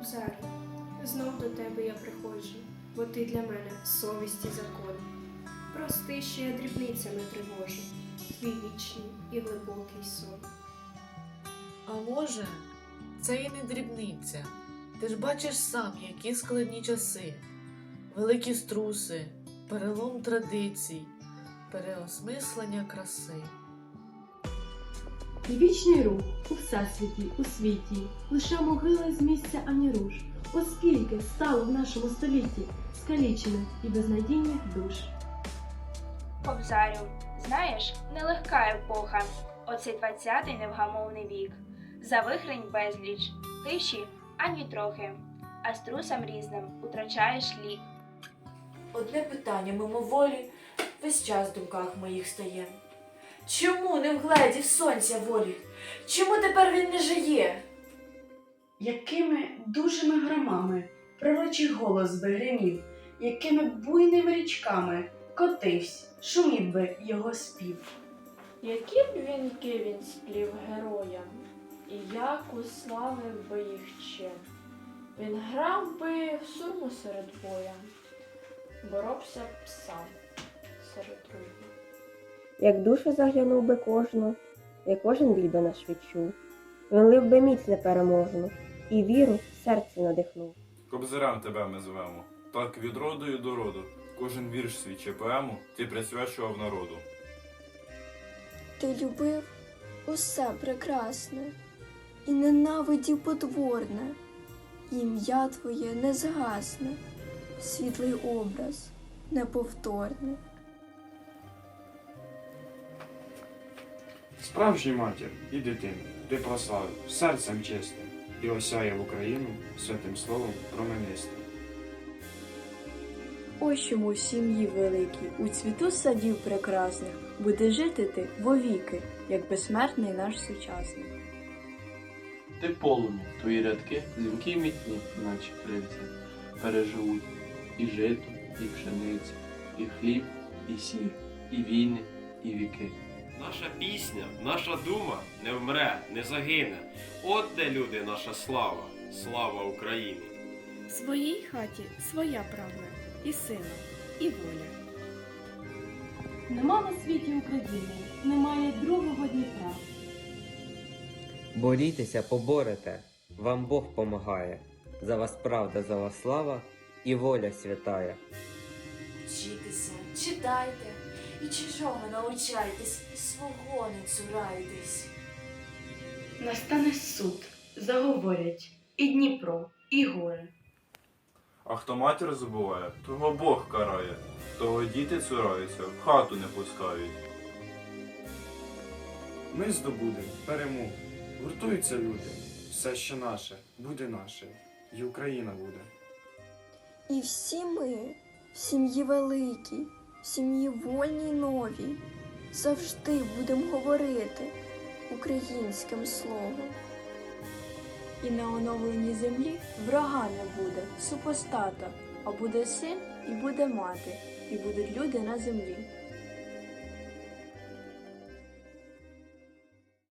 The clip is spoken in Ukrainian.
Кобзарю, знов до тебе я приходжу, бо ти для мене совість і закон. Прости, що я дрібницями тривожу, твій вічний і глибокий сон. А може, це і не дрібниця. Ти ж бачиш сам, які складні часи, великі струси, перелом традицій, переосмислення краси. Вічний рух у всесвіті, у світі, лише могили з місця ані руш, оскільки стало в нашому столітті скалічених і безнадійних душ. Кобзарю, знаєш, нелегка епоха, оцей двадцятий невгамовний вік. За вихрень безліч, тиші ані трохи, а струсам різним утрачаєш лік. Одне питання мимоволі весь час в думках моїх стає. Чому не вгледів сонця волі? Чому тепер він не жиє? Якими дужими громами пророчий голос би гримів, якими буйними річками котивсь, шумів би його спів. Які б вінки він сплів героям, і як уславив би їх чин. Він грав би в сурму серед боя, боровся б сам серед руїн. Як душу заглянув би кожну, як кожен біль би наш відчув. Він лив би міць непереможну, і віру в серці надихнув. Кобзарем тебе ми звемо. Так від роду і до роду. Кожен вірш свій чи поему ти присвячував народу. Ти любив усе прекрасне і ненавидів потворне. Ім'я твоє не згасне, світлий образ неповторний. Справжній матір і дитину ти прославив серцем чистим і осяяв Україну святим словом променистим. Ось чому у сім'ї великій, у цвіту садів прекрасних, буде жити ти вовіки, як безсмертний наш сучасник. Ти полум'я, твої рядки дзвінки мітні, наче крильця, переживуть і жито, і пшеницю, і хліб, і сіль, і війни, і віки. Наша пісня, наша дума не вмре, не загине. От де люди, наша слава, слава України. В своїй хаті своя правда, і сила, і воля. Нема на світі України, немає другого Дніпра. Борітеся, поборете, вам Бог помагає. За вас правда, за вас слава і воля святая. Вчітеся, читайте, і чужого навчайтесь, і свого не цурайтесь. Настане суд, заговорять і Дніпро, і горе. А хто матір забуває, того Бог карає, того діти цураються, в хату не пускають. Ми здобудемо перемогу. Гуртуються люди. Все, що наше, буде наше, і Україна буде. І всі ми в сім'ї великій, сім'ї вольній новій, завжди будемо говорити українським словом. І на оновленій землі врага не буде, супостата, а буде син і буде мати, і будуть люди на землі.